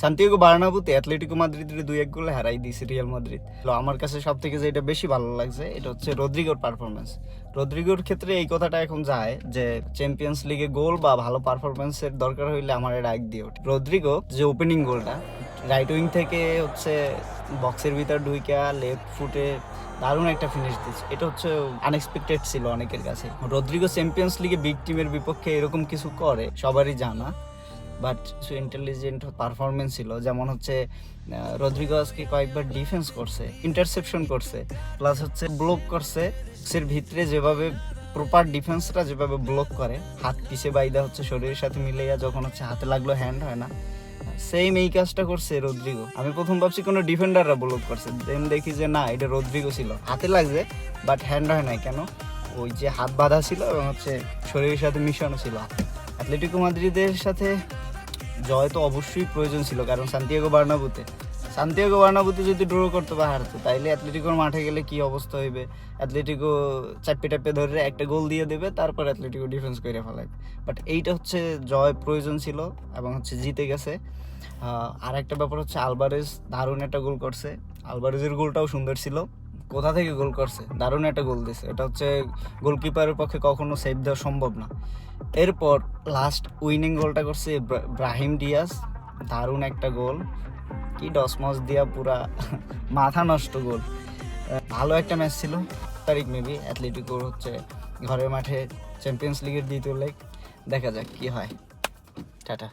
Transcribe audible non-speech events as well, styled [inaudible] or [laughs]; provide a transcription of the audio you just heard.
Santiago বার্নাবুতে Atletico মাদ্রিদের দুই এক গোলে হারাই দিয়েছে রিয়াল মাদ্রিদ। তো আমার কাছে সব থেকে যেটা বেশি ভালো লাগছে, এটা হচ্ছে রদ্রিগোর পারফরমেন্স রদ্রিগোর ক্ষেত্রে এই কথাটা এখন যায় যে চ্যাম্পিয়ন্স লিগে গোল বা ভালো পারফরমেন্সের দরকার হইলে আমার এটা এক দিয়ে ওঠে রদ্রিগো যে ওপেনিং গোলটা রাইট উইং থেকে হচ্ছে বক্সের ভিতর ঢুইকা লেফট ফুটে দারুণ একটা ফিনিশ দিচ্ছে এটা হচ্ছে আনএক্সপেক্টেড ছিল অনেকের কাছে। রদ্রিগো চ্যাম্পিয়ন্স লিগে বিগ টিমের বিপক্ষে এরকম কিছু করে, সবারই জানা। বাট কিছু ইন্টেলিজেন্ট পারফরমেন্স ছিল। যেমন হচ্ছে রদ্রিগো আজকে কয়েকবার ডিফেন্স করছে ইন্টারসেপশন করছে প্লাস হচ্ছে ব্লক করছে। এর ভিতরে যেভাবে প্রপার ডিফেন্সটা যেভাবে ব্লক করে, হাত পিছে বাইদা হচ্ছে শরীরের সাথে মিলাইয়া যখন হচ্ছে হাতে লাগল হ্যান্ড হয় না। সেম এই কাজটা করছে রদ্রিগো। আমি প্রথম ভাবছি কোনো ডিফেন্ডাররা ব্লক করছে দেন দেখি যে না, এটা রদ্রিগো ছিল। হাতে লাগছে বাট হ্যান্ড হয় নাই কেন? ওই যে হাত বাঁধা ছিল এবং হচ্ছে শরীরের সাথে মিশানো ছিল। অ্যাথলেটিকো মাদ্রিদের সাথে জয় তো অবশ্যই প্রয়োজন ছিল, কারণ সান্তিয়াগো বার্নাবুতে। সান্তিয়াগো বার্নাবুতে যদি ড্র করতে বা হারতো তাইলে অ্যাথলেটিকোর মাঠে গেলে কি অবস্থা হইবে? অ্যাথলেটিকো চাপে টাপে ধরে একটা গোল দিয়ে দেবে, তারপর অ্যাথলেটিকো ডিফেন্স করে ফেলাবে বাট এইটা হচ্ছে জয় প্রয়োজন ছিল এবং হচ্ছে জিতে গেছে। আর একটা ব্যাপার হচ্ছে আলবারেজ দারুণ একটা গোল করছে। আলবারেজের গোলটাও সুন্দর ছিল। কোথা থেকে গোল করছে? দারুণ একটা গোল দিছে। এটা হচ্ছে গোলকিপারের পক্ষে কখনো সেভ দেওয়া সম্ভব না। এরপর লাস্ট উইনিং গোলটা করছে ব্রাহিম ডিয়াস দারুণ একটা গোল। কি ডসমস দিয়া পুরা [laughs] মাথা নষ্ট গোল। ভালো একটা ম্যাচ ছিল। তারিখ মেবি অ্যাথলেটিকোর হচ্ছে ঘরের মাঠে চ্যাম্পিয়ন্স লিগের দ্বিতীয় লেগ দেখা যাক কি হয়। টাটা।